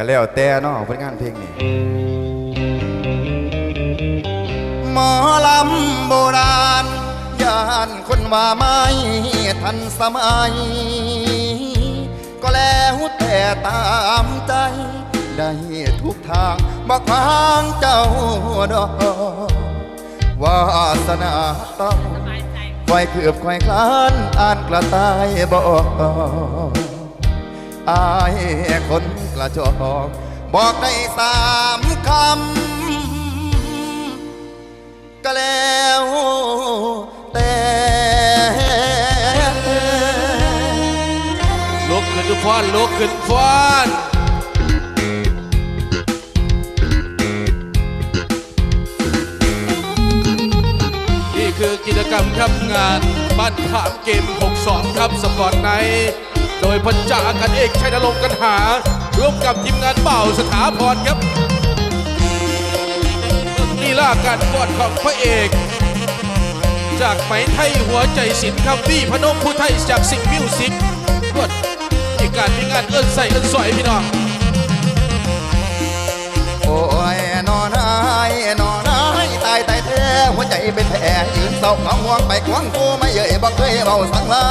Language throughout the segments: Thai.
ก็แล้วแต่เนาะผลงานเพลงนี้หมอลำโบราณย่านคนว่าไม่ทันสมัย ก็แล้วแต่ตามใจ ได้ทุกทางบักพางเจ้าดอกวาสนาต้องคอยเกือบคอยคลานอ่านกระต่ายบอก อายคนกระจอกบอกได้สามคำ ก็แล้วแต่ลุกขึ้นทุกฟ้อนลุกขึ้นฟ้อนนี่คือกิจกรรมครับงานบ้านขามเกม 62 ครับสปอร์ตไนท์ ยพันจ่ากันเอกชัยนรงค์กันหา ร่วมกับทีมงานเป่าสถาพรครับลีลาการกอดของพระเอก จากไหมไทยหัวใจศิลป์ครับวี่พนมผู้ไทยจากสิงมิวสิกกดอีกการมีงานเอิ้นใส่เอิ้นสอยพี่น้องโอ้ยนอนนายนอน เป็นแผลยืนเศร้าเหงาห่วงไปกวงกูไม่เย่ยบอกเคยเบาสังลา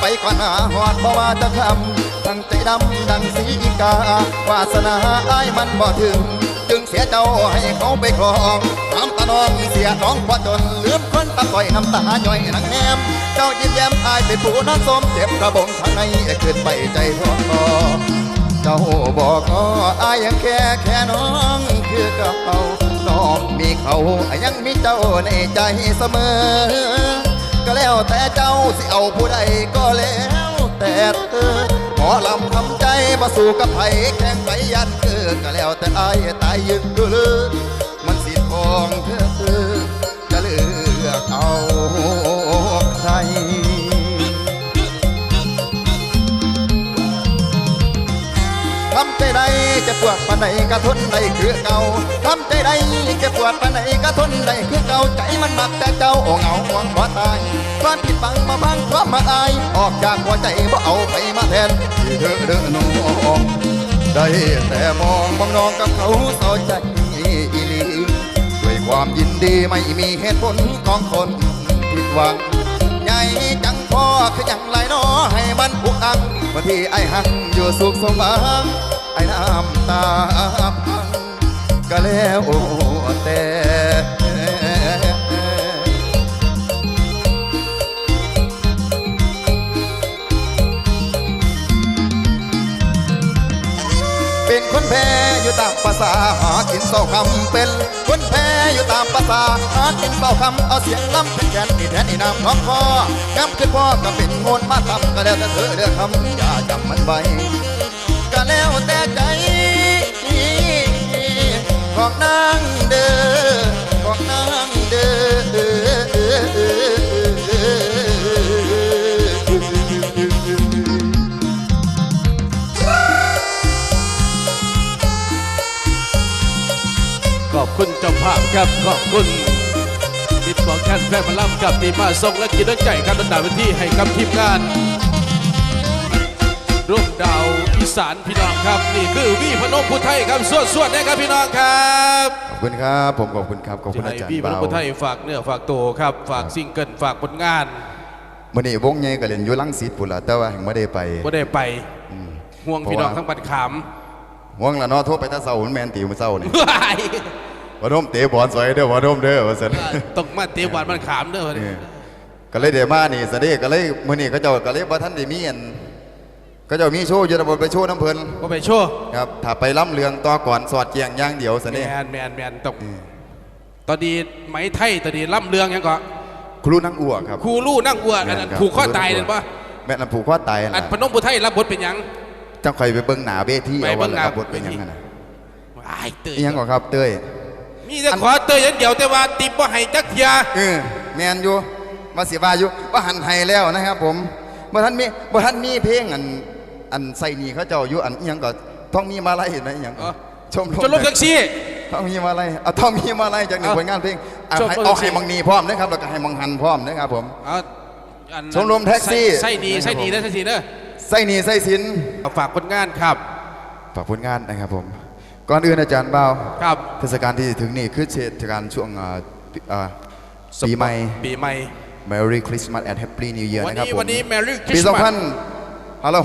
ไปก่อนหาหอดเพราะว่าจะทำตั้งใจดำดังสีกาวาสนาไอายมันบ่ถึง จึงเสียเจ้าให้เขาไปครองน้ำตาน้องเสียน้องพอจนลืมคนตาต่อยน้ำตาย่อยนังแนมเจ้ายิ้มแย้มอายเป็นผู้น้ำส้มเจ็บกระบงทางในขึ้นไปใจท้อเจ้าบอกก็อายยังแค่แค่น้องคือเก่าน้อง เขายังมีเจ้าในใจเสมอ ก็แล้วแต่เจ้าสิเอาผู้ใดก็แล้วแต่เธอหมอลำทำใจมาสู่กับไผแข่งไปยันเกิดก็แล้วแต่อายตายยึกเลย ใจใดจะปวดปานใดก็ทนได้คือเก่าทำใจใดจะปวดปานใดก็ทนได้คือเก่าใจมันหมักแต่เจ้าโอ้เหงาห่วงบ่ตายความผิดบังมาบังความมาอาย ออกจากหัวใจบ่เอาไปมาแทนที่เธอเดินน้องได้แต่มองมองน้องกับเขาเศร้าใจอีลีด้วยความยินดีไม่มีเหตุผลของคนผิดหวังใหญ่จังพ่อคือจังไรน้อให้มันผูกอังบางทีไอ้หักอยู่สุขสมหวัง ไอ้น้ำตาพังก็แล้วแต่เป็นคนแพ้อยู่ตามภาษาหากินเศร้าคำเป็น คนแพ้อยู่ตามภาษาหากินเศร้าคำเอาเสียงล้ำเป็นแกนนี่แทนนี่น้ำน้องคอกำขึ้นพ่อก็เป็นโงนมาทำก็แล้วแต่เธอเลือกคำอย่าจำมันไว้ ครับขอบคุณมิตรบอกแคนแฟนมาล่ำกับทีมาส่งและกินน้ำใจครับดันดาเป็นที่ให้กับทีมงานร่วมดาวอีสานพี่น้องครับ นี่คือวีพนมพุไทยครับสวดสวดๆนะครับพี่น้องครับขอบคุณครับผมขอบคุณครับขอบคุณที่อาให้จารวีย์พนเบามพุไทยฝากเนื้อฝากตัวครับ ฝากซิงเกิลฝากผลงานมื่อนี้วงใหญ่ก็เล่นอยู่ลังสิตพุ่นละแต่ว่าแห่งไม่ได้ไปก็ได้ไปห่วงพี่น้องเพราะว่าทั้งบัดขามห่วงละเนาะโทรไปแตาเสาหุ่นแมนตีมือเศร้านี่ ว้ายบ่ทมเตะบอลสวยเด้อบ่ทมเด้อว่าซั่นตกมาเตะบอลบัดขามเด้อเออก็เลยเดมานี่สะเดก็เลยมื้อนี้เขาเจ้าก็เลยบ่ทันได้มีอันเขาเจ้ามีโชว์อยู่แต่บ่ไปโชว์น้ำเพิ่นก็ไปโชว์ครับถ้าไปล่ำเรืองต่อก่อนสอดเกียงอย่างเดียวซะแมนี่นแมนแมนตกตอนนี้ไหมไทยตอนนี้ล่ำเรืองยังก็ครูนั่งอ้วกครับครูลู่นั่งอัวอันนั้นแม่ครับผูกข้อตายเลยปะแม่นอันผูกข้อตายอัน่ะนพนมพุไทยรับบทเป็นหยังจังค่อยไปเบิ่งหน้าเวทีไปเอาเบิ่ว่างหน้ารับบทเป็นหยังไงน่ะไอ้ายเตยอีหยังก่อนครับเต้ย มีแต่ขอเตยอย่างเดียวแต่ว่าติบว่าให้จักเทียเออแมนอยู่มาสิว่าอยู่ว่าหันไห้แล้วนะครับ ผมบ่ทันมีบ่ทันมีเพลงอันอันใส่นี่เขาเจ้าอยู่อันอิหยังก็ท้องมีมาไล่เห็นไหมอิหยังก็ชมรมจนลงแท็กซี่ท้องมีมาไล่เอาท้องมีมาไล่จากหนึ่งเอาผลงานเพลงเอาชมรมให้แท็เอากซี่ให้มังนีพร้อมนะครับแล้วก็ให้มังหันพร้อมนะครับผมเอาอันนั้นชมรมแท็กซี่ใส่ดีใส่ดีนะใส่ดีเด้อใส่นี่ใส่สินฝากผลงานครับฝากผลงานนะครับผม ก่อนอื่นอาจารย์เบาครับเทศกาลที่จะถึงนี่คือเทศกาลช่วงอ่าปีอ่าปีใหม่ปีใหม่ Merry Christmas and Happy New Year วันนะครับนี้ผมวันนี้ Merry ปี Christmas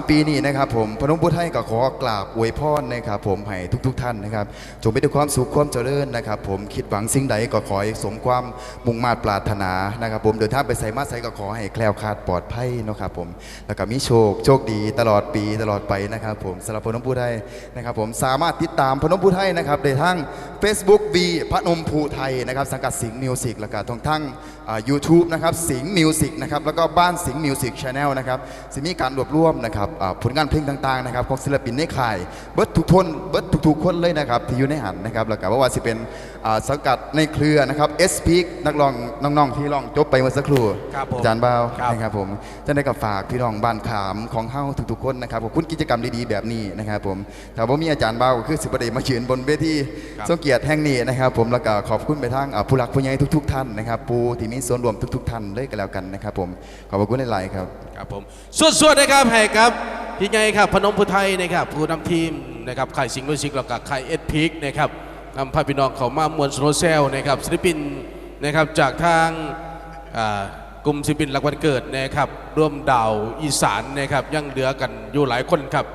2563 ปีนี้นะครับผมพนมพุทธให้ก็ขอกราบอวยพรนะครับผมให้ทุก ๆทท่านนะครับจงมีแต่ความสุขความเจริญนะครับ ผมคิดหวังสิ่งใดก็ขอให้สมความมุ่งมา่ปรารถนานะครับ ผมเดินทางไปใส่มาใส่ก็ขอให้แคล้วคลาดปลอดภัยนะครับผมแล้วก็มีโชคโชคดีตลอดปีตลอดไปนะครับ ผมสำหรับพนมพุทธให้นะครับ ผมสามารถติดตามพนมพุทธให้นะครับในทั้ง Facebook V พนมภูไทยนะครับสังกัดสิงห์มิวสิกแล้วก็ทางทั้งยูทูบนะครับสิงห์มิวสิกนะครับแล้วก็บ้านสิงห์มิวสิกชาแนลนะครับสิมีการวบรวมนะครับอ่าผลงานเพลงต่างๆนะครับของศิลปินในค่ายเบิร์ดทุกทนเบิร์ดทุกๆคนเลยนะครับที่อยู่ในหันนะครับแล้วก็ว่าว่าสิเป็นอ่าสังกัดในเครือนะครับเอสพีนักร้องน้องๆที่ร้องจบไปเมื่อสักครู่ครับผมอาจารย์บ้าวครับนะครับผมจะได้กับฝากพี่น้องบ้านขามของเฮาทุกๆคนนะครับขอบคุณกิจกรรมดีๆแบบนี้นะครับผมถ้าว่ามีอาจารย์บ้าวก็คือสิบประเดมายืนบนเวทีครับทรงเกียรติแห่งนี้นะครับผมแล้วก็ขอบคุณไปทางอ่าผู้หลักผู้ใหญ่ทุก ๆ ท่านนะครับปูที่มีส่วนรวมทุก ๆ ท่านเลยกันแล้วกันนะครับผมขอบพระคุณหลายๆครับ ครับผมส่วนๆนะครับให้ครับพี่ไงครับพนมพุทไทยนะครับผู้นำทีมนะครับค่ายสิงห์มิวสิกแล้วก็ค่ายเอ็ดพิกนะครับนำพาพี่น้องเขามามวลโซเซลนะครับศิลปินนะครับจากทางกลุ่มศิลปินหลักวันเกิดนะครับร่วมดาวอีสานนะครับยังเหลือกันอยู่หลายคนครับ